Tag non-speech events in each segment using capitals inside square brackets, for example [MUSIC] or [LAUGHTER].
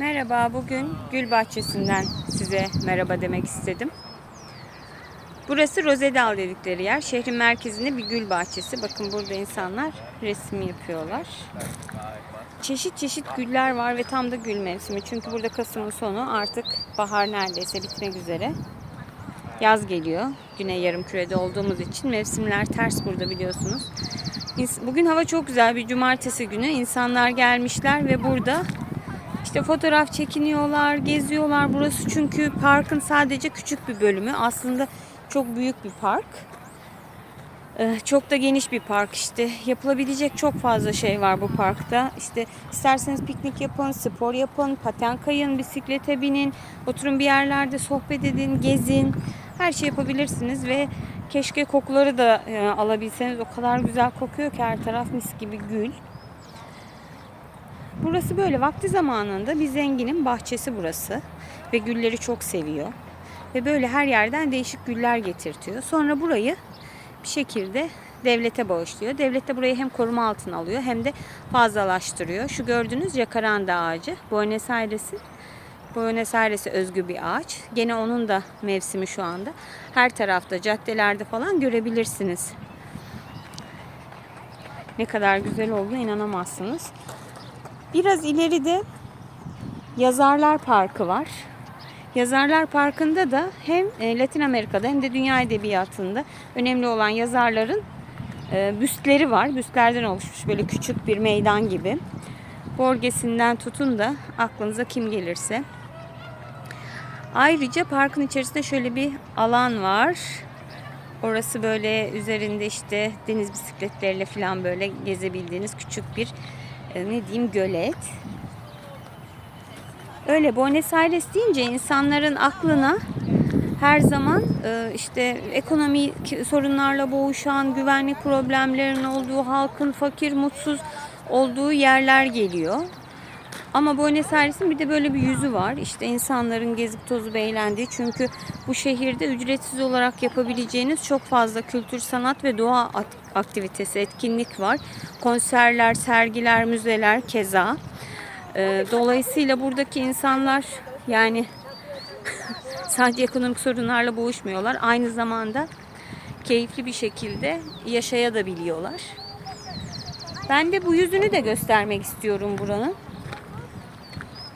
Merhaba, bugün gül bahçesinden size merhaba demek istedim. Burası Rosedal dedikleri yer. Şehrin merkezinde bir gül bahçesi. Bakın burada insanlar resim yapıyorlar. Çeşit çeşit güller var ve tam da gül mevsimi. Çünkü burada Kasım'ın sonu artık bahar neredeyse bitmek üzere. Yaz geliyor. Güney yarımkürede olduğumuz için mevsimler ters burada biliyorsunuz. Bugün hava çok güzel bir cumartesi günü. İnsanlar gelmişler ve burada işte fotoğraf çekiniyorlar, geziyorlar. Burası çünkü parkın sadece küçük bir bölümü. Aslında çok büyük bir park. Ee, Çok da geniş bir park işte. Yapılabilecek çok fazla şey var bu parkta. İşte isterseniz piknik yapın, spor yapın, paten kayın, bisiklete binin, oturun bir yerlerde sohbet edin, gezin. Her şey yapabilirsiniz ve keşke kokuları da e, alabilseniz. O kadar güzel kokuyor ki her taraf mis gibi gül. Burası böyle vakti zamanında bir zenginin bahçesi burası ve gülleri çok seviyor. Ve böyle her yerden değişik güller getirtiyor. Sonra burayı bir şekilde devlete bağışlıyor. Devlet de burayı hem koruma altına alıyor hem de fazlalaştırıyor. Şu gördüğünüz jacaranda ağacı Buenos Aires'in Buenos Aires'e özgü bir ağaç. Gene onun da mevsimi şu anda. Her tarafta caddelerde falan görebilirsiniz. Ne kadar güzel olduğuna inanamazsınız. Biraz ileride Yazarlar Parkı var. Yazarlar Parkı'nda da hem e, Latin Amerika'da hem de dünya edebiyatında önemli olan yazarların e, büstleri var. Büstlerden oluşmuş böyle küçük bir meydan gibi. Borges'inden tutun da aklınıza kim gelirse. Ayrıca parkın içerisinde şöyle bir alan var. Orası böyle üzerinde işte deniz bisikletleriyle falan böyle gezebildiğiniz küçük bir ne diyeyim gölet. Öyle Buenos Aires deyince insanların aklına her zaman e, işte ekonomik sorunlarla boğuşan, güvenlik problemlerinin olduğu, halkın fakir, mutsuz olduğu yerler geliyor. Ama Buenos Aires'in bir de böyle bir yüzü var. İşte insanların gezip tozup eğlendiği. Çünkü bu şehirde ücretsiz olarak yapabileceğiniz çok fazla kültür, sanat ve doğa aktivitesi, etkinlik var. Konserler, sergiler, müzeler keza. Ee, Dolayısıyla buradaki insanlar yani [LAUGHS] sadece ekonomik sorunlarla boğuşmuyorlar. Aynı zamanda keyifli bir şekilde yaşayabiliyorlar. Ben de bu yüzünü de göstermek istiyorum buranın.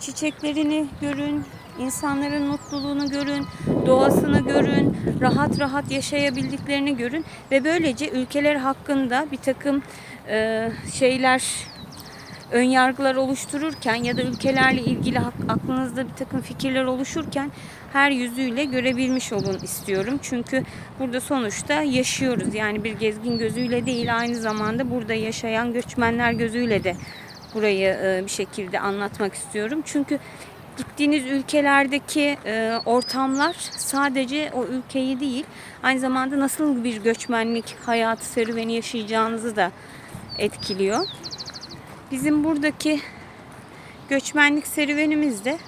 Çiçeklerini görün, insanların mutluluğunu görün, doğasını görün, rahat rahat yaşayabildiklerini görün ve böylece ülkeler hakkında bir takım e, şeyler ön yargılar oluştururken ya da ülkelerle ilgili aklınızda bir takım fikirler oluşurken her yüzüyle görebilmiş olun istiyorum. Çünkü burada sonuçta yaşıyoruz. Yani bir gezgin gözüyle değil aynı zamanda burada yaşayan göçmenler gözüyle de burayı e, bir şekilde anlatmak istiyorum. Çünkü gittiğiniz ülkelerdeki e, ortamlar sadece o ülkeyi değil aynı zamanda nasıl bir göçmenlik hayatı serüveni yaşayacağınızı da etkiliyor. Bizim buradaki göçmenlik serüvenimiz de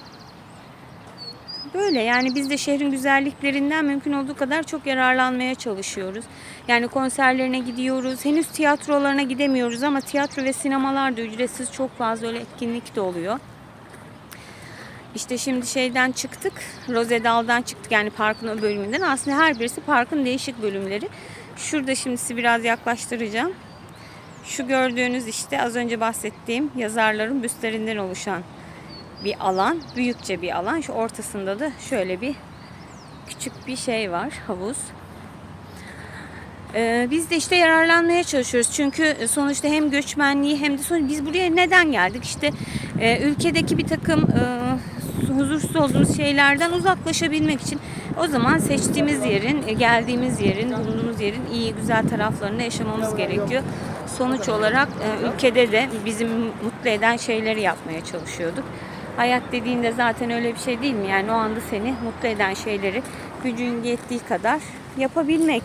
böyle. Yani biz de şehrin güzelliklerinden mümkün olduğu kadar çok yararlanmaya çalışıyoruz. Yani konserlerine gidiyoruz. Henüz tiyatrolarına gidemiyoruz ama tiyatro ve sinemalar da ücretsiz çok fazla öyle etkinlik de oluyor. İşte şimdi şeyden çıktık. Rosedal'dan çıktık yani parkın o bölümünden. Aslında her birisi parkın değişik bölümleri. Şurada şimdi sizi biraz yaklaştıracağım. Şu gördüğünüz işte az önce bahsettiğim yazarların büstlerinden oluşan bir alan. Büyükçe bir alan. Şu ortasında da şöyle bir küçük bir şey var. Havuz. Ee, biz de işte yararlanmaya çalışıyoruz. Çünkü sonuçta hem göçmenliği hem de sonuçta biz buraya neden geldik? İşte e, ülkedeki bir takım e, huzursuz olduğumuz şeylerden uzaklaşabilmek için o zaman seçtiğimiz yerin, e, geldiğimiz yerin, bulunduğumuz yerin iyi güzel taraflarını yaşamamız gerekiyor. Sonuç olarak e, ülkede de bizim mutlu eden şeyleri yapmaya çalışıyorduk. Hayat dediğinde zaten öyle bir şey değil mi? Yani o anda seni mutlu eden şeyleri gücün yettiği kadar yapabilmek.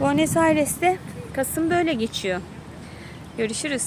Buenos Aires'te Kasım böyle geçiyor. Görüşürüz.